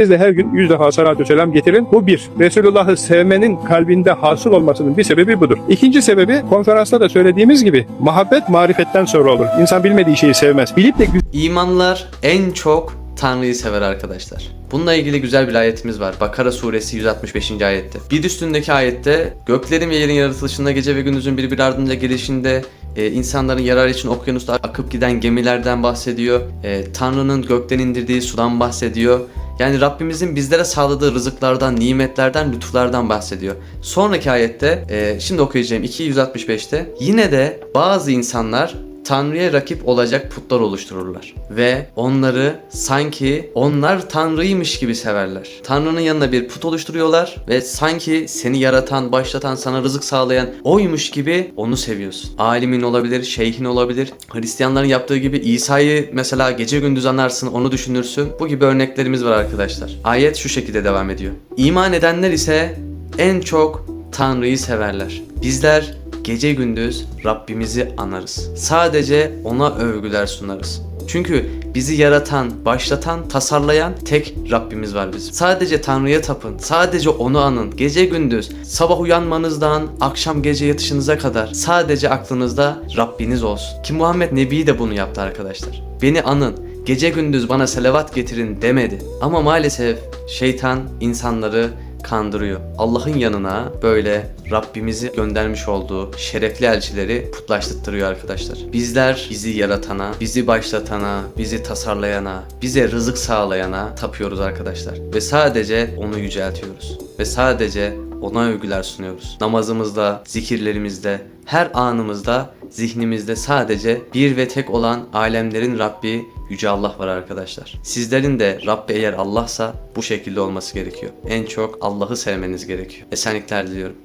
Siz de her gün yüz defa salatü selam getirin. Bu bir. Resulullah'ı sevmenin kalbinde hasıl olmasının bir sebebi budur. İkinci sebebi konferansta da söylediğimiz gibi muhabbet marifetten sonra olur. İnsan bilmediği şeyi sevmez. Bilip de İmanlar en çok Tanrı'yı sever arkadaşlar. Bununla ilgili güzel bir ayetimiz var. Bakara suresi 165. ayette. Bir üstündeki ayette göklerin ve yerin yaratılışında gece ve gündüzün birbiri ardınca gelişinde e, insanların yararı için okyanusta akıp giden gemilerden bahsediyor. E, Tanrı'nın gökten indirdiği sudan bahsediyor. Yani Rabbimizin bizlere sağladığı rızıklardan, nimetlerden, lütuflardan bahsediyor. Sonraki ayette, e, şimdi okuyacağım 265'te yine de bazı insanlar Tanrı'ya rakip olacak putlar oluştururlar. Ve onları sanki onlar Tanrı'ymış gibi severler. Tanrı'nın yanına bir put oluşturuyorlar ve sanki seni yaratan, başlatan, sana rızık sağlayan oymuş gibi onu seviyorsun. Alimin olabilir, şeyhin olabilir. Hristiyanların yaptığı gibi İsa'yı mesela gece gündüz anarsın, onu düşünürsün. Bu gibi örneklerimiz var arkadaşlar. Ayet şu şekilde devam ediyor. İman edenler ise en çok Tanrı'yı severler. Bizler gece gündüz Rabbimizi anarız. Sadece ona övgüler sunarız. Çünkü bizi yaratan, başlatan, tasarlayan tek Rabbimiz var bizim. Sadece Tanrı'ya tapın, sadece onu anın. Gece gündüz, sabah uyanmanızdan akşam gece yatışınıza kadar sadece aklınızda Rabbiniz olsun. Ki Muhammed Nebi de bunu yaptı arkadaşlar. Beni anın, gece gündüz bana selavat getirin demedi. Ama maalesef şeytan insanları kandırıyor. Allah'ın yanına böyle Rabbimizi göndermiş olduğu şerefli elçileri putlaştırtırıyor arkadaşlar. Bizler bizi yaratana, bizi başlatana, bizi tasarlayana, bize rızık sağlayana tapıyoruz arkadaşlar. Ve sadece onu yüceltiyoruz. Ve sadece ona övgüler sunuyoruz. Namazımızda, zikirlerimizde, her anımızda zihnimizde sadece bir ve tek olan alemlerin Rabbi Yüce Allah var arkadaşlar. Sizlerin de Rabbi eğer Allah'sa bu şekilde olması gerekiyor. En çok Allah'ı sevmeniz gerekiyor. Esenlikler diliyorum.